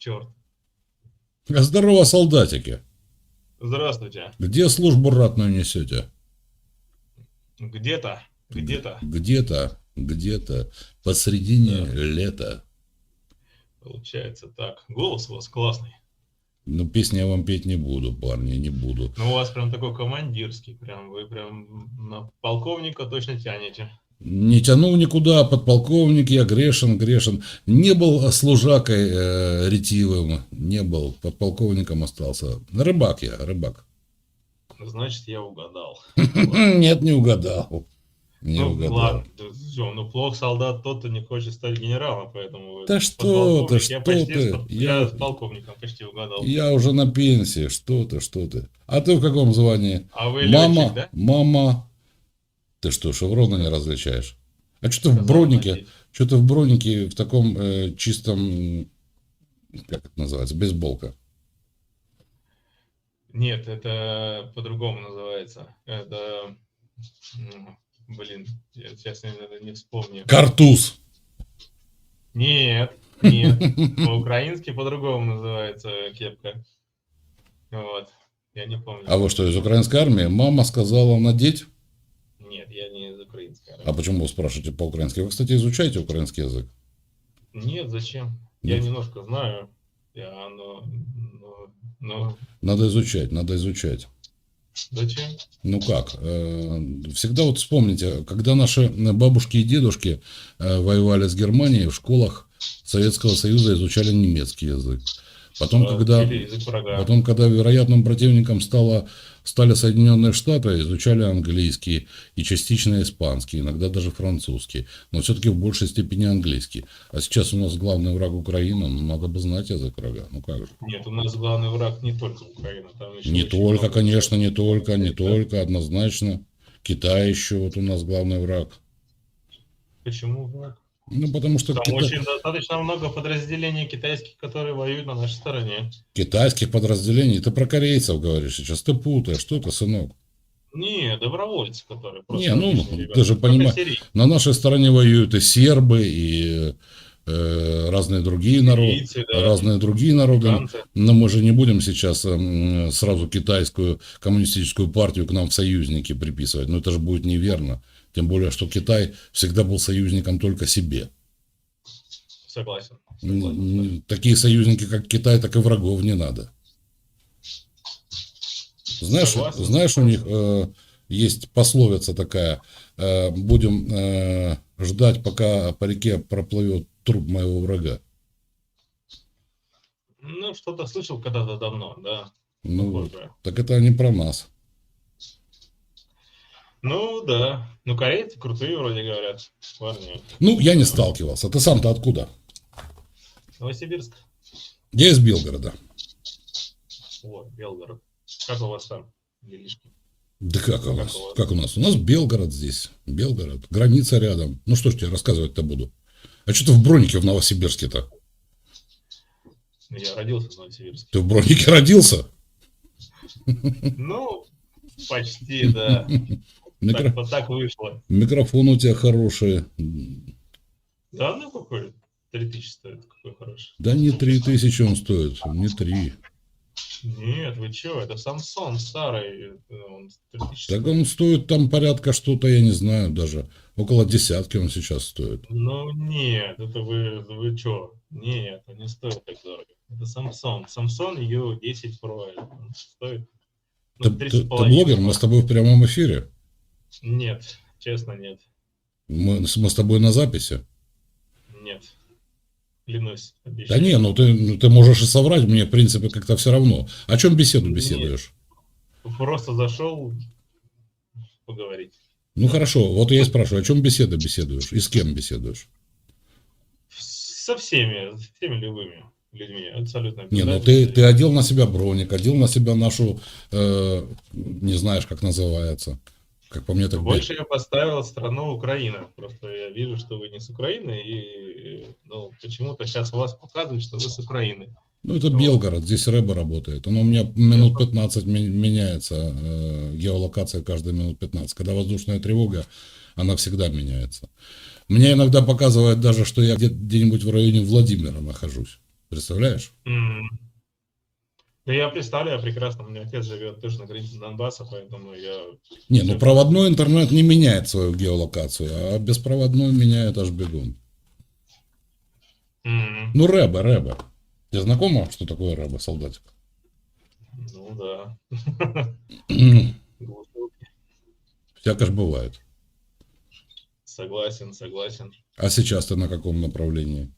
черт. Здорово, солдатики. Здравствуйте. Где службу ратную несете? Где-то, где-то, Где-то, где-то посредине лета. получается так. Голос у вас классный. Ну, песни я вам петь не буду, парни, не буду. Но у вас прям такой командирский. Прям вы прям на полковника точно тянете. Не тянул никуда, подполковник, я грешен, грешен. Не был служакой э, ретивым, не был, подполковником остался. Рыбак я, рыбак. Значит, я угадал. Нет, не угадал. Не ну, угадал. ладно, всё, ну плох солдат тот, кто не хочет стать генералом, поэтому... Да что ты, что я почти ты, с- я- Я с полковником почти угадал. Я уже на пенсии, что ты, что ты. А ты в каком звании? А вы мама, летчик, да? мама. Ты что, шеврона не различаешь? А что ты в бронике, что ты в бронике в таком э, чистом, как это называется, бейсболка? Нет, это по-другому называется. Это... м, Блин, я сейчас не, не вспомню. Картуз. Нет, нет. По-украински по-другому называется кепка. Вот. Я не помню. А вы что, из украинской армии? Мама сказала надеть? Нет, я не из украинской. А почему вы спрашиваете по-украински? Вы, кстати, изучаете украинский язык? Нет, зачем? Я Ну. немножко знаю. Я, но, но, но Надо изучать, надо изучать. зачем? Ну как? э, Всегда вот вспомните, когда наши бабушки и дедушки э, воевали с Германией, в школах Советского Союза изучали немецкий язык. Потом, Да, когда, потом, когда вероятным противником стало, стали Соединенные Штаты, изучали английский и частично испанский, иногда даже французский, но все-таки в большей степени английский. А сейчас у нас главный враг Украина, ну надо бы знать язык врага, ну как же. Нет, у нас главный враг не только Украина. Там еще Не только, много конечно, не только, не Да. только, однозначно. Китай еще вот у нас главный враг. Почему враг? Ну, потому что Там кита- очень достаточно много подразделений китайских, которые воюют на нашей стороне. китайских подразделений, ты про корейцев говоришь сейчас, ты путаешь, что ты, сынок? Не, добровольцы, которые просто... Не, ну, обычные ты ребята. же Только понима- сирийцы. На нашей стороне воюют и сербы, и э, разные другие народы. Да, Разные другие народы. Но мы же не будем сейчас сразу китайскую коммунистическую партию к нам в союзники приписывать. Но это же будет неверно. Тем более, что Китай всегда был союзником только себе. Согласен. Согласен. Такие союзники, как Китай, так и врагов не надо. Знаешь, Согласен. знаешь, у них э, есть пословица такая: э, будем э, ждать, пока по реке проплывет труп моего врага. Ну, что-то слышал когда-то давно, да. Ну. Похоже. так это не про нас. Ну, да. Ну, корейцы крутые вроде говорят. Парни. Ну, я не сталкивался. Ты сам-то откуда? Новосибирск. Я из Белгорода. О, Белгород. Как у вас там делишки? Да как у нас? Как у нас? У нас Белгород здесь. Белгород. Граница рядом. Ну что ж тебе рассказывать-то буду? А что ты в Бронике в Новосибирске-то? Я родился в Новосибирске. Ты в Бронике родился? Ну, почти, да. Микро- Так, так вышло. Микрофон у тебя хороший. Да, ну какой? Три тысячи стоит, какой хороший. Да не три тысячи он стоит, не три. Нет, вы чё, это Самсон старый. э, Он 3000 Так он стоит там порядка что-то, я не знаю, даже около десятки он сейчас стоит. Ну нет, это вы, вы чё? Нет, он не стоит так дорого. Это Samsung. Samsung U10 Pro. Он стоит ну, Ты, ты- ты блогер, мы с тобой в прямом эфире. Нет, честно, нет. Мы, с- мы с тобой на записи. Нет. Клянусь. Да обещаю. не, ну ты, ну ты можешь и соврать, мне в принципе как-то все равно. О чем беседу беседуешь? Просто зашел поговорить. Ну хорошо, вот я и спрашиваю, о чем беседа беседуешь и с кем беседуешь? Со всеми, со всеми любыми людьми. Абсолютно. Не, ну ты, ты одел на себя броник, одел на себя нашу, э, не знаешь, как называется. Как по мне, так Больше я поставил страну Украина. Просто я вижу, что вы не с Украины, и ну, почему-то сейчас у вас показывают, что вы с Украины. Ну, это Белгород, здесь рэба работает. Оно у меня минут 15 ми- меняется, э, геолокация каждые минут 15. Когда воздушная тревога, она всегда меняется. Мне иногда показывает даже, что я где- где-нибудь в районе Владимира нахожусь. Представляешь? М. Да я представляю прекрасно, у меня отец живет тоже на границе Донбасса, поэтому я... Не, ну проводной интернет не меняет свою геолокацию, а беспроводной меняет аж бегун. М. Ну, рэба, рэба. Тебе знакомо, что такое рэба, солдатик? Ну да. Всяко ж бывает. Согласен, согласен. А сейчас ты на каком направлении?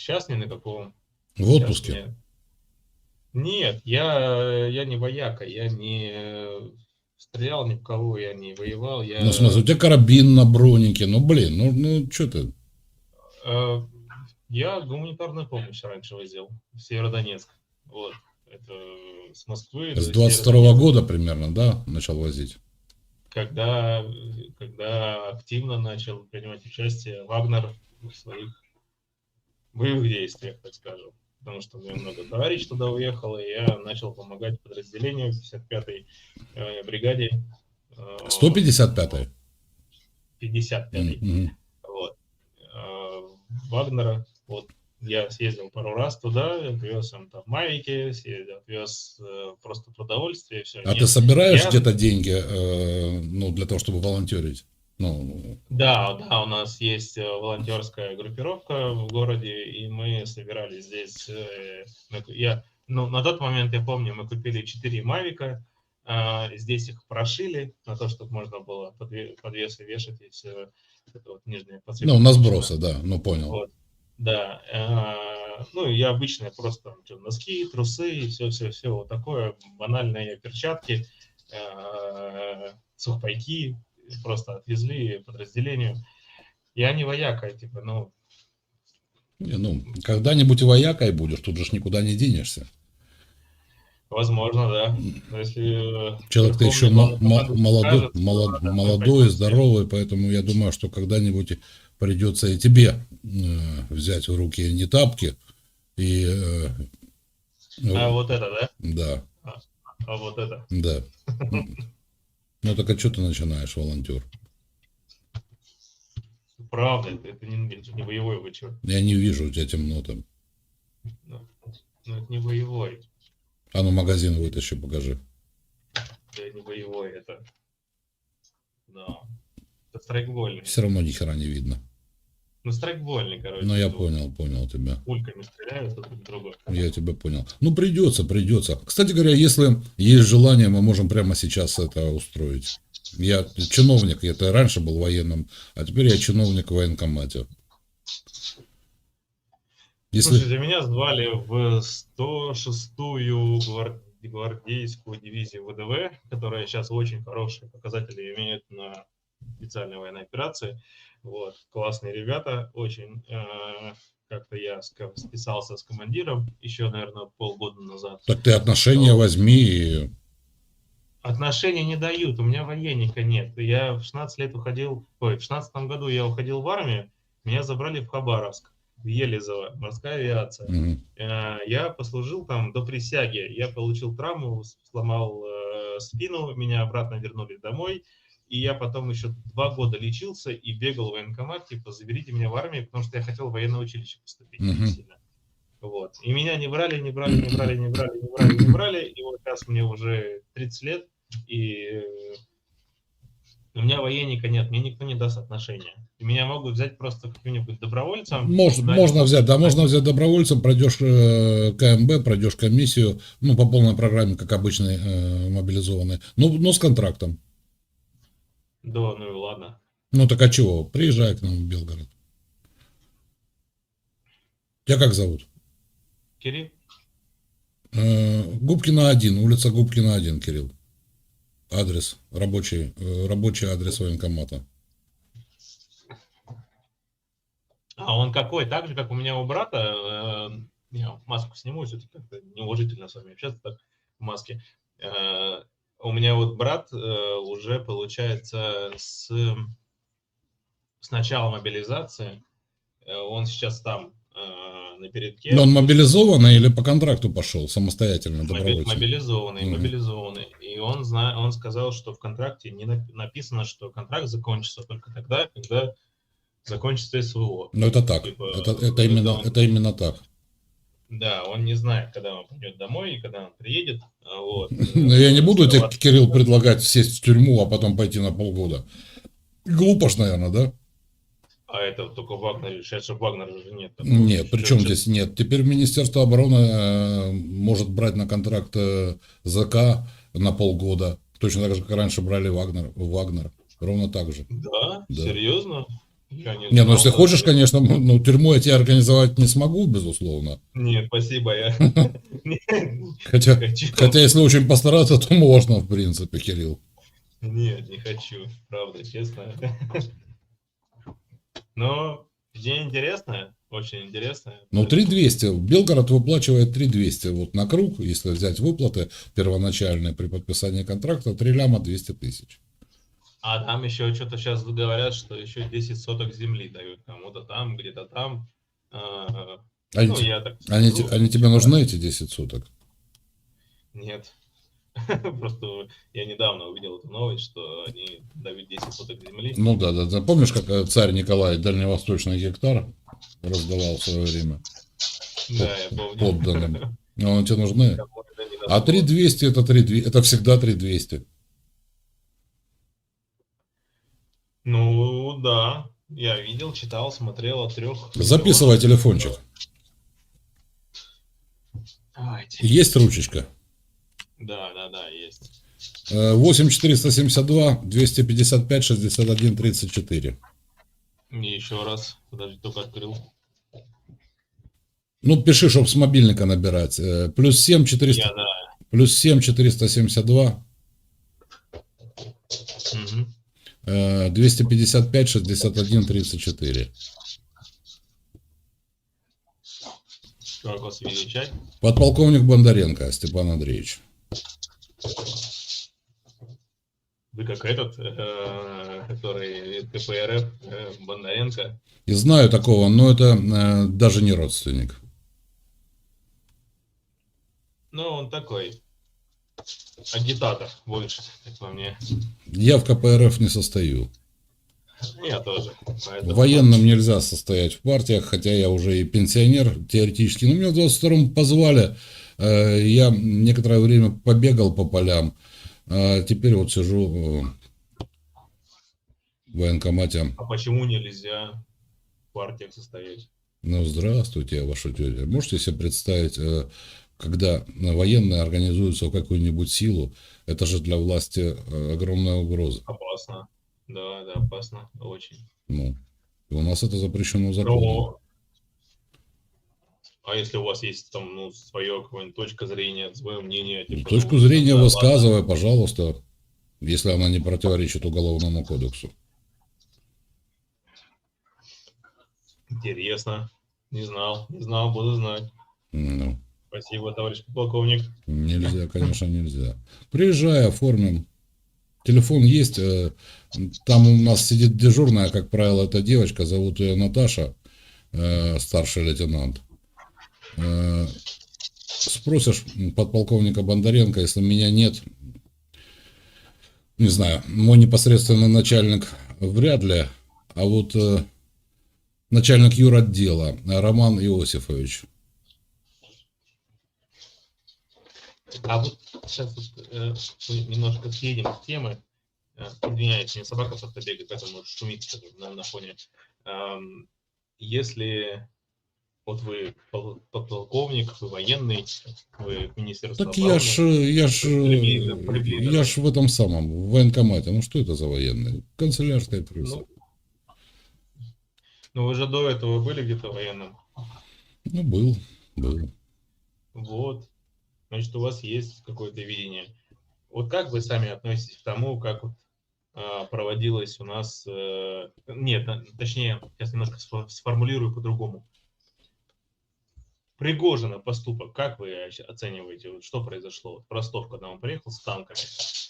Сейчас ни на каком. В отпуске? нет. Нет, я, я не вояка, я не стрелял ни в кого, я не воевал, я... Ну, в смысле, у тебя карабин на бронике. Ну, блин, ну, ну что ты? Э, Я гуманитарную помощь раньше возил в Северодонецк. Вот. Это с Москвы. С до 22 Северодонецка. года примерно, да, начал возить? Когда, когда активно начал принимать участие Вагнер в своих боевых действиях, так скажем. Потому что у меня много товарищей туда уехало, и я начал помогать подразделению 55-й э, бригаде. э, 155-й? 55-й. Мгм. Вот. Э, Вагнера. Вот я съездил пару раз туда, отвез им там мавики, съездил, отвез э, просто продовольствие, все. А ты собираешь я- где-то деньги, э, ну, для того, чтобы волонтерить? Ну, Да, да, у нас есть э, волонтерская группировка в городе, и мы собирали здесь. э, Я, ну, на тот момент, я помню, мы купили 4 мавика, а, здесь их прошили на то, чтобы можно было подве- подвесы вешать и все это вот нижнее ну, на сбросы, да, ну, понял. Вот. Да. э, Ну, я обычно просто там, носки, трусы, все-все-все, вот такое, банальные перчатки, э, сухпайки просто отвезли подразделению. Я не вояка, типа, ну, Не, ну, когда-нибудь воякой будешь, тут же никуда не денешься. возможно, да. Но если... Человек-то Верховный еще молодой, молодой, пойти, здоровый, поэтому я думаю, что когда-нибудь придется и тебе э, взять в руки не тапки и... э, А вот это, да? Да, А вот это. да. Ну так а что ты начинаешь, волонтер? Правда, это, это не, это не боевой, вы чё? Я не вижу у тебя темно там. Ну, ну, это не боевой. А ну магазин вытащи, покажи. Это не боевой, это... Да. Это страйкбольный. Все равно ни хера не видно. Ну, страйкбольный, короче. Ну я тут понял, понял тебя. Пульками стреляют друг в друга. Я тебя понял. Ну, придется, придется. Кстати говоря, если есть желание, мы можем прямо сейчас это устроить. Я чиновник, я-то раньше был военным, а теперь я чиновник в военкомате. Если... Слушайте, меня звали в 106-ю гвар- гвардейскую дивизию ВДВ, которая сейчас очень хорошие показатели имеет на специальной военной операции. Вот, классные ребята, очень э, как-то я списался с командиром еще, наверное, полгода назад. Так ты отношения возьми и... Отношения не дают, у меня военника нет. Я в 16 лет уходил, ой, в 16 году я уходил в армию, меня забрали в Хабаровск, в Елизово, морская авиация. Э, Я послужил там до присяги. Я получил травму, сломал э, спину, меня обратно вернули домой. И я потом еще два года лечился и бегал в военкомат, типа, заберите меня в армию, потому что я хотел в военное училище поступить Мгм. сильно. Вот. И меня не брали, не брали, не брали, не брали, не брали, не брали. И вот сейчас мне уже 30 лет, и у меня военника нет, мне никто не даст отношения. И меня могут взять просто каким-нибудь добровольцем. Мож- куда-нибудь. можно взять, да, можно взять добровольцем, пройдешь э, КМБ, пройдешь комиссию, ну, по полной программе, как обычный э, мобилизованный, ну, но с контрактом. Да, ну и ладно. Ну, так а чего? Приезжай к нам в Белгород. Тебя как зовут? Кирилл? Э, Губкина 1, улица Губкина 1, Кирилл. Адрес, рабочий, э, рабочий адрес военкомата. А он какой? Так же, как у меня у брата. э, я маску сниму, все-таки как-то неуважительно с вами общаться так в маске. Э, у меня вот брат э, уже, получается, с, с начала мобилизации, э, он сейчас там, э, на передке. Но он мобилизованный или по контракту пошел самостоятельно, добровольцем? Мобилизованный, Мгм. мобилизованный. И он, зна... он сказал, что в контракте не нап- написано, что контракт закончится только тогда, когда закончится СВО. Ну это так. Типа, Это, это, именно, он- это именно так. Да, он не знает, когда он придет домой и когда он приедет. а Вот. Но я не буду тебе. Кирилл, предлагать сесть в тюрьму, а потом пойти на полгода. Глупо ж, наверное, да? А это только Вагнер Вагнера же нет. такого. Нет, Чё- причем чё- здесь нет. Теперь Министерство обороны э, может брать на контракт э, ЗК на полгода. Точно так же, как раньше брали Вагнер, Вагнер. Ровно так же. Да? Да. Серьезно? Я не, ну если хочешь, конечно, ну тюрьму я тебе организовать не смогу, безусловно. Нет, спасибо, я Хотя, хотя если очень постараться, то можно, в принципе, Кирилл. Нет, не хочу, правда, честно. Но идея интересная, очень интересная. Ну, 3200. Белгород выплачивает 3200. Вот на круг, если взять выплаты первоначальные при подписании контракта, 3 ляма 200 тысяч. А там еще что-то сейчас говорят, что еще 10 соток земли дают кому-то там, где-то там. А, Они, Ну, я так они, скажу. они тебе нужны, эти 10 суток? Нет. Просто я недавно увидел эту новость, что они дают 10 соток земли. Ну да, да, да. Помнишь, как э, царь Николай дальневосточный гектар раздавал в свое время Да, я помню. подданным? Ну, они тебе нужны? А дошло. 3200 это 3200, это всегда 3200. Ну, да. Я видел, читал, смотрел от трех. Записывай телефончик. Давайте. Есть ручечка? Да, да, да, есть. Э, 8 472 255 61 34. И еще раз. Подожди, только открыл. Ну, пиши, чтобы с мобильника набирать. Э, Плюс 7 400, Я, да. плюс 7 472 Мгм. Э, 255 61 34. Как вас величать? Подполковник Бондаренко Степан Андреевич. Вы как этот, э, который КПРФ, э, Бондаренко. И знаю такого, но это э, даже не родственник. Ну, он такой агитатор больше, как по мне. Я в КПРФ не состою. Я тоже. Поэтому- Военным нельзя состоять в партиях, хотя я уже и пенсионер теоретически. Но меня в 22-м позвали. э, Я некоторое время побегал по полям. а Теперь вот сижу э, в военкомате. А почему нельзя в партиях состоять? Ну, здравствуйте, ваша тетя. Можете себе представить, э, когда военные организуются в какую-нибудь силу, это же для власти э, огромная угроза. Опасно. Да, да, опасно. Очень. Ну, и у нас это запрещено законом. Но- А если у вас есть там, ну, свое какое-нибудь точка зрения, свое мнение? Ну, типа, Точку ну, зрения да, высказывай, пожалуйста, если она не противоречит уголовному кодексу. ладно. Интересно. Не знал, не знал, буду знать. Ну, Спасибо, товарищ полковник. нельзя, конечно, нельзя. Приезжай, оформим. Телефон есть. э, Там у нас сидит дежурная, как правило, эта девочка, зовут ее Наташа, э, старший лейтенант. Э, Спросишь подполковника Бондаренко, если меня нет, не знаю, мой непосредственный начальник вряд ли, а вот начальник юротдела Роман Иосифович. А вот сейчас э, мы немножко съедем с темы. Э, Извиняюсь, мне собака просто бегает, поэтому шумит на, на фоне. Эм, Если вот вы пол- подполковник, вы военный, вы министерство Так я ж, я ж, приблизительно. я ж в этом самом, в военкомате. Ну что это за военный? Канцелярская крыса. Ну, ну, вы же до этого были где-то военным. Ну, был, был. Вот. Значит, у вас есть какое-то видение. Вот как вы сами относитесь к тому, как а, проводилось у нас... э, нет, точнее, сейчас немножко сфо- сформулирую по-другому. Пригожина поступок, как вы оцениваете, вот что произошло? Вот Ростов, когда он приехал с танками.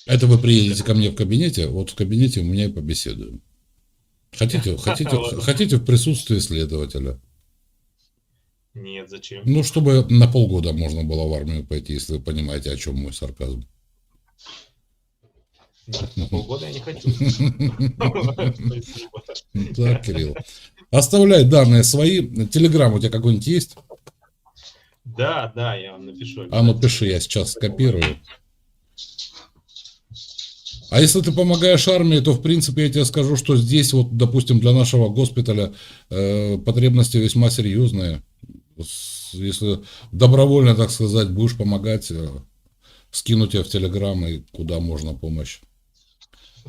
Это вы приедете ко мне в кабинете, вот в кабинете у меня и побеседуем. Хотите, хотите, хотите в присутствии следователя? Нет, зачем? Ну, чтобы на полгода можно было в армию пойти, если вы понимаете, о чем мой сарказм. Нет, на полгода я не хочу. Так, Кирилл. Оставляй данные свои. Телеграм у тебя какой-нибудь есть? Да, да, я вам напишу. А ну пиши, я сейчас скопирую. А если ты помогаешь армии, то в принципе я тебе скажу, что здесь вот, допустим, для нашего госпиталя э, потребности весьма серьезные. Если добровольно, так сказать, будешь помогать, э, скину тебя в Телеграм и куда можно помощь.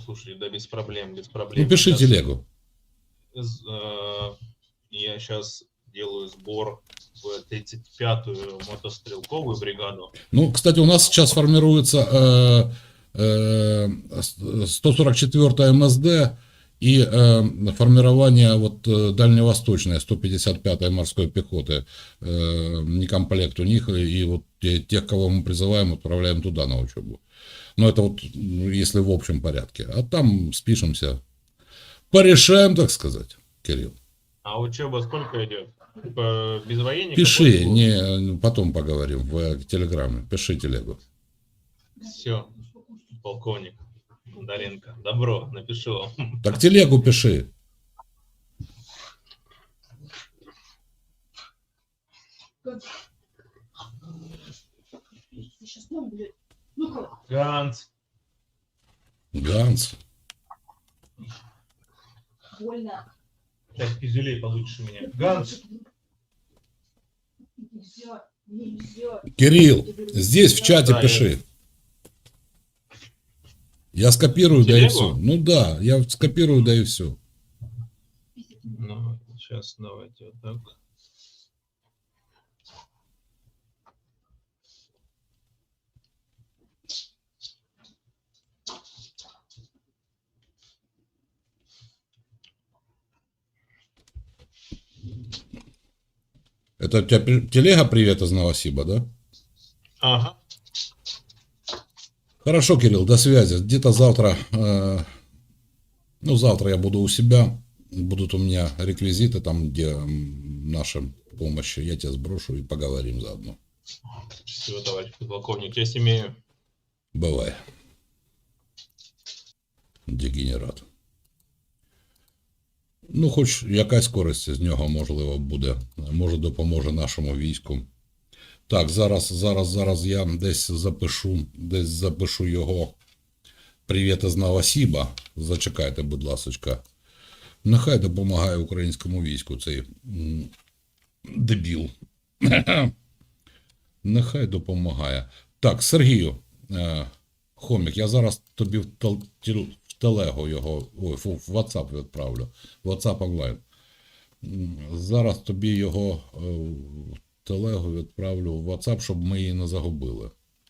Слушай, да без проблем, без проблем. Ну пиши Щас, телегу. э, Я сейчас делаю сбор в 35-ю мотострелковую бригаду. Ну, кстати, у нас сейчас формируется э, э, 144 МСД и э, формирование вот э, дальневосточной 155-й морской пехоты, э, не комплект у них, и вот те- тех, кого мы призываем, отправляем туда на учебу. Но это вот ну, если в общем порядке. А там спишемся, порешаем, так сказать, Кирилл. А учеба сколько идет? Типа без военников? Пиши, не, потом поговорим в э, Телеграме, пиши телегу. Все, полковник Бондаренко. Добро, напишу вам. Так телегу пиши. Сейчас? Ганс. Ганс. Больно. Так, пизюлей получишь у меня. Ганс. Нельзя, нельзя. Кирилл, здесь в чате Да, пиши. Я скопирую, да и все. Ну да, я скопирую, да и все. Ну, сейчас давайте вот так. Это у тебя телега привет из Новосиба, да? Ага. Хорошо, Кирилл, до связи. Где-то завтра, э, ну завтра я буду у себя, будут у меня реквизиты там, где наша помощь, я тебя сброшу и поговорим заодно. Спасибо, товарищ подполковник. Я имею. Бувай. Дегенерат. Ну, хоч якась користь з нього, можливо, буде. Може, допоможе нашому війську. Так, зараз, зараз, зараз я десь запишу, десь запишу його. Привіт із Новосіба. Зачекайте, будь ласочка. Нехай допомагає українському війську цей дебіл. Нехай допомагає. Так, Сергію, е, Хомік, я зараз тобі в, тел- тіл- в телегу його, ой, в, WhatsApp відправлю. WhatsApp онлайн. Зараз тобі його е, телегу відправлю в WhatsApp, щоб ми її не загубили.